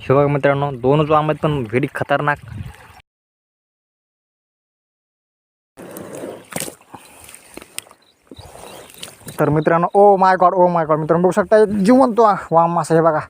हे मित्रांनो दोनच वाम आहेत पण व्हेरी खतरनाक. तर मित्रांनो oh my God oh my God मित्रांनो बघू शकता जिवंत वाम मासा हे बघा.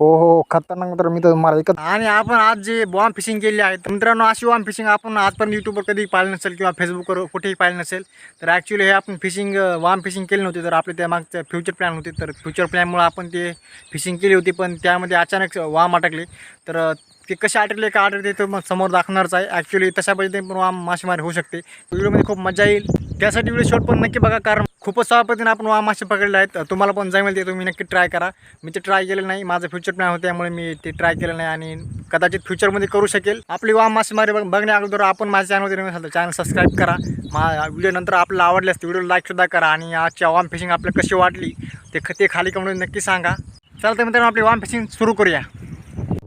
ओ हो खतरनाक मित्र मी तर मला एकच आणि आपण आज जे बॉम्ब फिशिंग केली आहे तर मित्रांनो अशी बॉम्ब फिशिंग आपण आजपर्यंत यूट्यूबवर कधी पाहिलं नसेल किंवा फेसबुकवर कुठेही पाहिलं नसेल तर ॲक्च्युली हे आपण फिशिंग वाम फिशिंग केली नव्हती तर आपले त्या मागचं फ्युचर प्लॅन होते. तर फ्युचर प्लॅनमुळे आपण ते फिशिंग केली होती पण त्यामध्ये अचानक वाम अटकले. तर ते कसे आटले का आढळते ते मग समोर दाखवणारच आहे. ॲक्च्युली तशा पद्धतीने पण वाम मासेमारी होऊ शकते. व्हिडिओमध्ये खूप मजा येईल. त्यासाठी व्हिडिओ शॉर्ट पण नक्की बघा कारण खूपच सोप्या पद्धतीने आपण वाम मासे पकडले आहेत. तुम्हाला पण जमेल ते तुम्ही नक्की ट्राय करा. मी ते ट्राय केलं नाही. माझं फ्युचर प्लॅन होतं त्यामुळे मी ते ट्राय केलं नाही आणि कदाचित फ्युचरमध्ये करू शकेल. आपली वाम मासेमारी बघ बघण्या अगोदर आपण माझ्या चॅनलमध्ये नवीन असाल चॅनल सबस्क्राईब करा. मा व्हिडिओ नंतर आपल्याला आवडले असते व्हिडिओ लाईकसुद्धा करा आणि आजची वाम फिशिंग आपल्याला कशी वाटली ते ते खाली कमेंट नक्की सांगा. चला तर मित्रांनो आपली वाम फिशिंग सुरू करूया.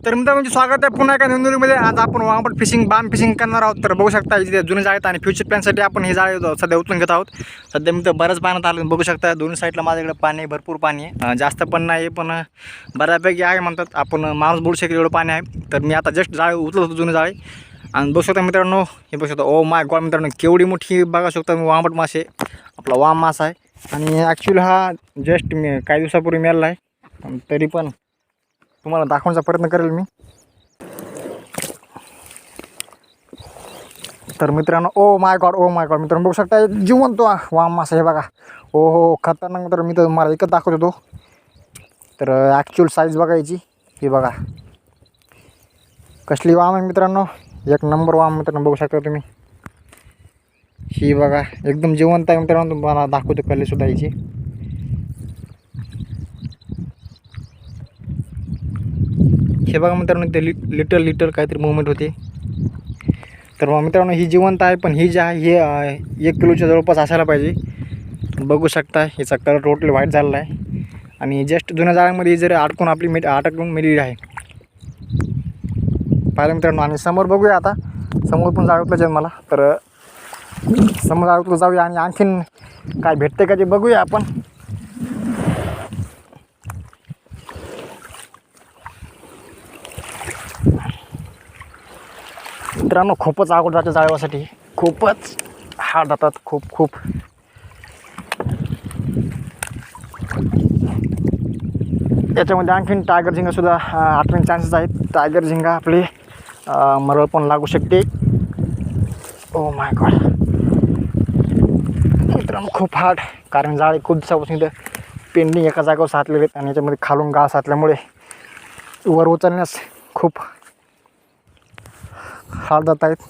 तर मित्र म्हणजे स्वागत आहे पुन्हा एका नंदुरीमध्ये आज आपण वांगपट फिशिंग बाम फिशिंग करणार आहोत. तर बघू शकता इथे जुने जाळे आणि फ्युचर प्लॅनसाठी आपण हे जाळे सध्या उचलून घेत आहोत. सध्या मी तर बरंच पाण्यात आलं बघू शकता दोन्ही साईडला माझ्याकडे पाणी आहे भरपूर पाणी आहे. जास्त पण नाही पण बऱ्यापैकी आहे म्हणतात. आपण माणूस बोलू शकेल एवढं पाणी आहे. तर मी आता जस्ट जाळे उचलत होतो जुने जाळे. आणि बघू शकता मित्रांनो हे बघू शकता. ओ माय गॉड मित्रांनो केवढी मोठी बघा शकता मी वांबट मासे. आपला वाम मासा आहे. आणि ॲक्च्युली हा जस्ट मी काही दिवसापूर्वी मिळाला आहे. तरी पण तुम्हाला दाखवण्याचा प्रयत्न करेल मी. तर मित्रांनो oh my God oh my God मित्रांनो बघू शकता जिवंत वाम मासा हे बघा. ओ हो खतरनाक मित्र मी तर मला एकच दाखवत होतो. तर ॲक्च्युअल साईज बघायची ही बघा. कसली वाम आहे मित्रांनो? एक नंबर वाम मित्रांनो बघू शकता तुम्ही. ही बघा एकदम जिवंत आहे मित्रांनो तुम्हाला दाखवतो कलेसुद्धा याची. हे बघा मित्रांनो ते लि लिटर लिटर काहीतरी मुवमेंट होते. तर मित्रांनो ही जिवंत आहे पण ही जी आहे हे एक किलोच्या जवळपास असायला पाहिजे. बघू शकता हिचा कलर टोटली व्हाईट झालेला आहे. आणि जस्ट जुन्या जाळ्यामध्ये जर अडकून आपली मिठ अटकून मिळलेली आहे. पाहिलं मित्रांनो आणि समोर बघूया आता. समोर पण जाळ जाईल मला. तर समोर जाळ जाऊया आणि आणखीन काय भेटते का ते बघूया आपण. मित्रांनो खूपच अवघड जाते जाळवासाठी खूपच हार्ड जातात खूप खूप. याच्यामध्ये आणखीन टायगर झिंगासुद्धा आठवण चान्सेस आहेत. टायगर झिंगा आपले मरळ पण लागू शकते. ओ माय गॉड मित्रांनो खूप हार्ड कारण जाळे खूप दिवसापासून इथं पेंडिंग एका जागेवर साचलेले आहेत आणि याच्यामध्ये खालून गाळ साचल्यामुळे वर उचलण्यास खूप हार्ड जात आहेत.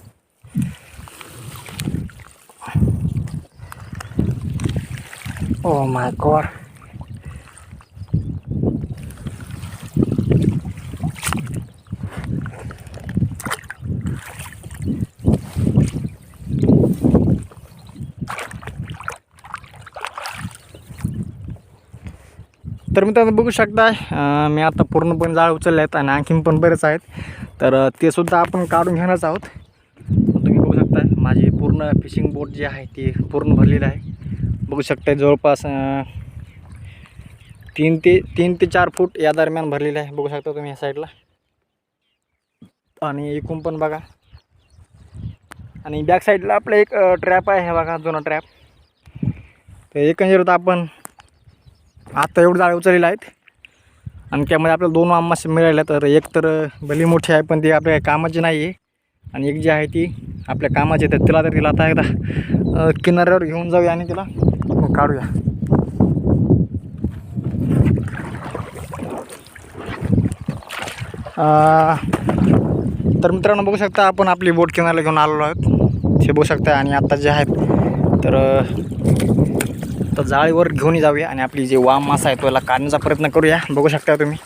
ओ माय गॉड तर मित्रांनो बघू शकताय मी आता पूर्णपणे जाळ उचलले आहेत आणि आणखीन पण बरेच आहेत. तर ते सुद्धा आपण काढून घेणारच आहोत. तुम्ही बघू शकता माझी पूर्ण फिशिंग बोट जी आहे ती पूर्ण भरलेली आहे. बघू शकता जवळपास तीन ते तीन ते चार फूट या दरम्यान भरलेले आहे. बघू शकता तुम्ही या साईडला आणि एकूण पण बघा. आणि बॅक साईडला आपलं एक ट्रॅप आहे हे बघा जुना ट्रॅप तर एकंदरीत आपण आत्ता एवढं जाळे उचललेलं आहेत. आणि त्यामध्ये आपल्याला दोन मासे मिळाले तर एक तर भली मोठी आहे पण ती आपल्या कामाची नाही आहे आणि एक जी आहे ती आपल्या कामाची आहे तर तिला तर तिला आता एकदा किनाऱ्यावर घेऊन जाऊया आणि तिला काढूया. तर मित्रांनो बघू शकता आपण आपली बोट किनाऱ्याला घेऊन आलेलो आहोत. हे बघू शकता आणि आत्ता जे आहेत तर तर जाळीवर घेऊन जाऊया आणि आपली जे वाम मासा आहे तो याला काढण्याचा प्रयत्न करूया. बघू शकता तुम्ही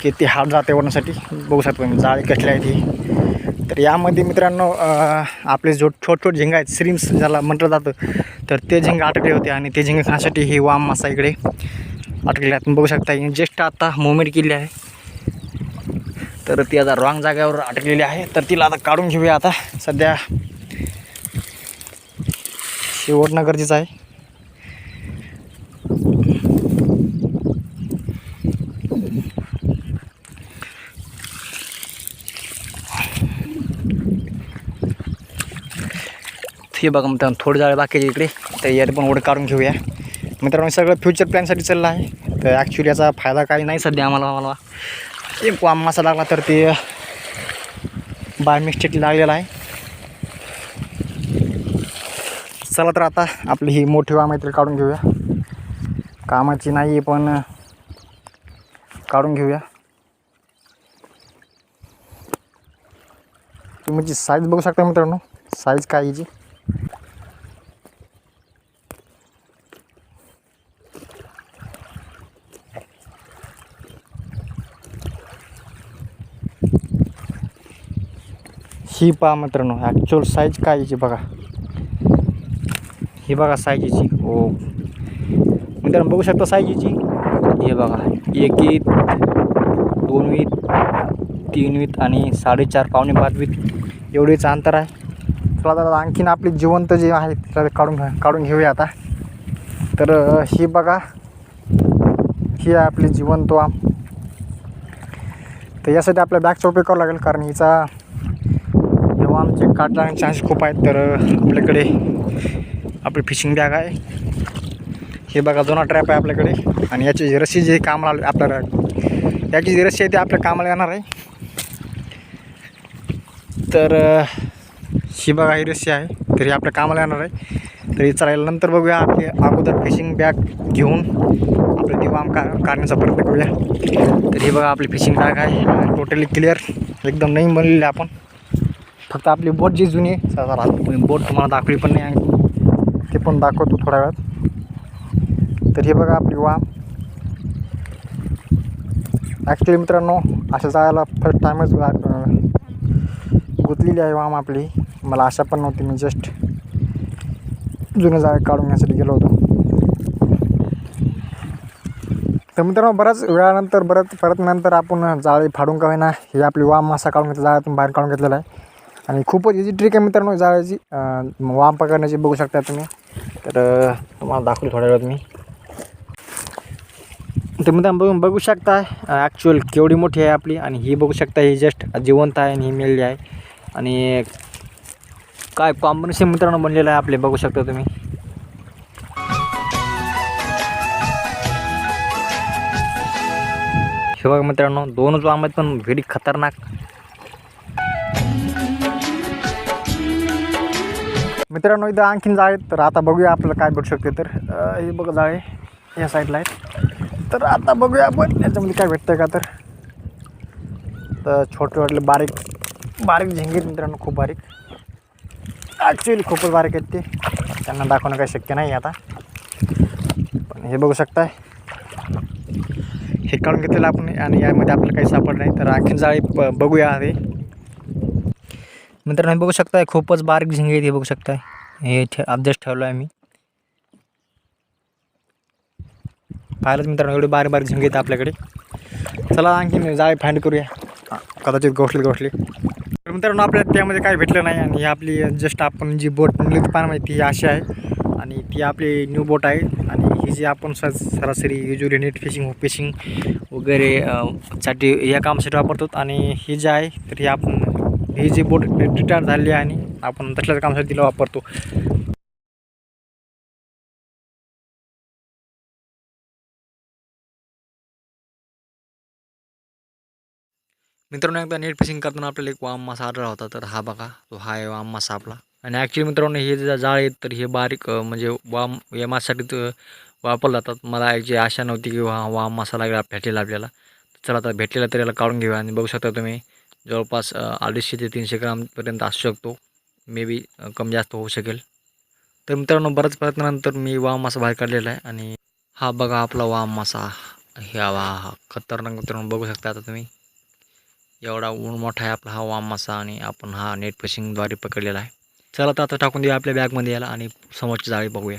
किती हार्ड जाते वरण्यासाठी बघू शकता तुम्ही जाळी कसली आहे ती. तर यामध्ये मित्रांनो आपले जो छोट छोट झिंगा आहेत श्रीम्स ज्याला म्हटलं जातं तर ते झिंगा अटकले होते आणि ते झिंगा खाण्यासाठी ही वाम मासा इकडे अटकले आहेत. बघू शकता जस्ट आता मुवमेंट केली आहे. तर ती आता रॉंग जागेवर अटकलेली आहे. तर तिला आता काढून घेऊया आता. सध्या शेवटणं गरजेचं आहे. हे बघा मित्रांनो थोडं जाळे बाकी इकडे. तर यात पण ओढ काढून घेऊया. मित्रांनो सगळं फ्युचर प्लॅनसाठी चाललं आहे. तर ॲक्च्युली याचा फायदा काही नाही सध्या आम्हाला मला एक वाम मासा लागला तर ते बाय मिस्टेक लागलेला आहे. चला तर आता आपली ही मोठी वाम आहे काढून घेऊया. कामाची नाही आहे पण काढून घेऊया. तुम्ही जी साईज बघू शकता मित्रांनो साईज काय याची? ही पहा मित्रांनो ॲक्च्युअल साईज काय याची बघा. ही बघा साईज याची हो. मित्रांनो बघू शकता साईज याची हे बघा एक वीत दोन वीत तीन वीत आणि साडेचार पावणे पाच वीत. एवढेच अंतर आहे. चला दादा आणखीन आपली जिवंत जे आहे त्याला काढून घ्या काढून घेऊया आता. तर ही बघा ही आहे आपली जिवंत वाम. तर यासाठी आपल्या बॅगचा उपयोग करावा लागेल कारण हिचा वामचे आमचे काट लागण्याचे चान्स खूप आहेत तर आपल्याकडे आपली फिशिंग बॅग आहे. हे बघा दोन ट्रॅप आहे आपल्याकडे. आणि याची जी रस्सी जी कामाला आपल्याला याची जी रस्सी आहे ती आपल्या कामाला येणार आहे. तर ही बघा ही रस्सी आहे तर ही आपल्या कामाला येणार आहे. तर ही चालायला नंतर बघूया आपली अगोदर फिशिंग बॅग घेऊन आपलं दिवाम का काढण्याचा प्रयत्न करूया. तर ही बघा आपली फिशिंग बॅग आहे टोटली क्लिअर एकदम नवीन बनलेली आपण. फक्त आपली बोट जी जुनी आहे बोट तुम्हाला दाखवली पण नाही आहे. ते पण दाखवतो थोड्या वेळात. तर हे बघा आपली वाम. ॲक्च्युली मित्रांनो अशा जायला फर्स्ट टाईमच गुंतलेली आहे वाम आपली. मला आशा पण नव्हती मी जस्ट जुनं जाळे काढून घेण्यासाठी गेलो होतो. तर मित्रांनो बऱ्याच वेळानंतर बरंच परत नंतर आपण जाळी फाडून का होईना हे आपली वाम मासा काढून घेतला जाळ्यातून बाहेर काढून घेतलेला आहे. आणि खूपच इझी ट्रिक आहे मित्रांनो जाळ्याची. वाम पकडण्याची बघू शकता तुम्ही. तर तुम्हाला दाखवली थोड्या वेळात मी. तुम्ही त्या बघून बघू शकता ॲक्च्युअल केवढी मोठी आहे आपली. आणि ही बघू शकता ही जस्ट जिवंत आहे आणि ही मेलली आहे. आणि काय कॉम्बिनेशन मित्रांनो बनलेलं आहे आपले बघू शकता तुम्ही. हे बघा मित्रांनो दोनच वाम आहेत पण व्हेरी खतरनाक. मित्रांनो इथं आणखीन जाळे आहेत. तर आता बघूया आपल्याला काय भेटू शकते तर. हे बघा जाळे या साईडला आहेत तर आता बघूया आपण. याच्यामध्ये काय भेटतं का तर? तर छोटे वाटले बारीक बारीक झिंगे मित्रांनो खूप बारीक. ॲक्च्युली खूपच बारीक आहेत ते. त्यांना दाखवणं काही शक्य नाही आता. पण हे बघू शकताय. हे काढून घेतलेलं आपण आणि यामध्ये आपल्याला काही सापड नाही. तर आणखीन जाळी ब बघूया आधी. मित्रांनो हे बघू शकताय खूपच बारीक झिंगे आहेत हे बघू शकताय. हे ठे अपडेट ठेवलं आहे मी. पाहिलंच मित्रांनो एवढे बारीक बारीक झिंगे आहेत आपल्याकडे. चला आणखी जाळी फाइंड करूया. कदाचित गोठले गोठले तर मित्रांनो आपल्याला त्यामध्ये काय भेटलं नाही आणि ही आपली जस्ट आपण जी बोट नेली पाण्यामध्ये ती अशी आहे. आणि ती आपली न्यू बोट आहे. आणि ही जी आपण स सरासरी युजली नेट फिशिंग फिशिंग वगैरे साठी या कामासाठी वापरतो. आणि ही जी आहे तर ही आपण ही जी बोट रिटायर झाली आहे आणि आपण तसल्याच कामासाठी तिला वापरतो. मित्रांनो एकदा नेट फिशिंग करताना आपल्याला एक वाम मासा आढळला होता तर हा बघा तो हा आहे वाम मासा आपला आणि ॲक्च्युली मित्रांनो हे जे जाळ आहेत तर हे बारीक म्हणजे वाम या मासासाठी वापरला जातात. मला याची आशा नव्हती की हा वाम मासा लागला भेटेल आपल्याला. चला आता भेटलेला तर याला काढून घेऊया आणि बघू शकता तुम्ही. जवळपास अडीचशे ते तीनशे ग्रामपर्यंत असू शकतो. मे बी कमी जास्त होऊ शकेल. तर मित्रांनो बऱ्याच प्रयत्नानंतर मी वाम मासा बाहेर काढलेला आहे आणि हा बघा आपला वाम मासा. ह्या वा हा खतरनाक मित्रांनो बघू शकता आता तुम्ही. एवढा ऊन मोठा आहे आपला हा वाम मासा आणि आपण हा नेट फिशिंगद्वारे पकडलेला आहे. चला तर आता टाकून देऊया आपल्या बॅगमध्ये याला आणि समोरची जाळी बघूया.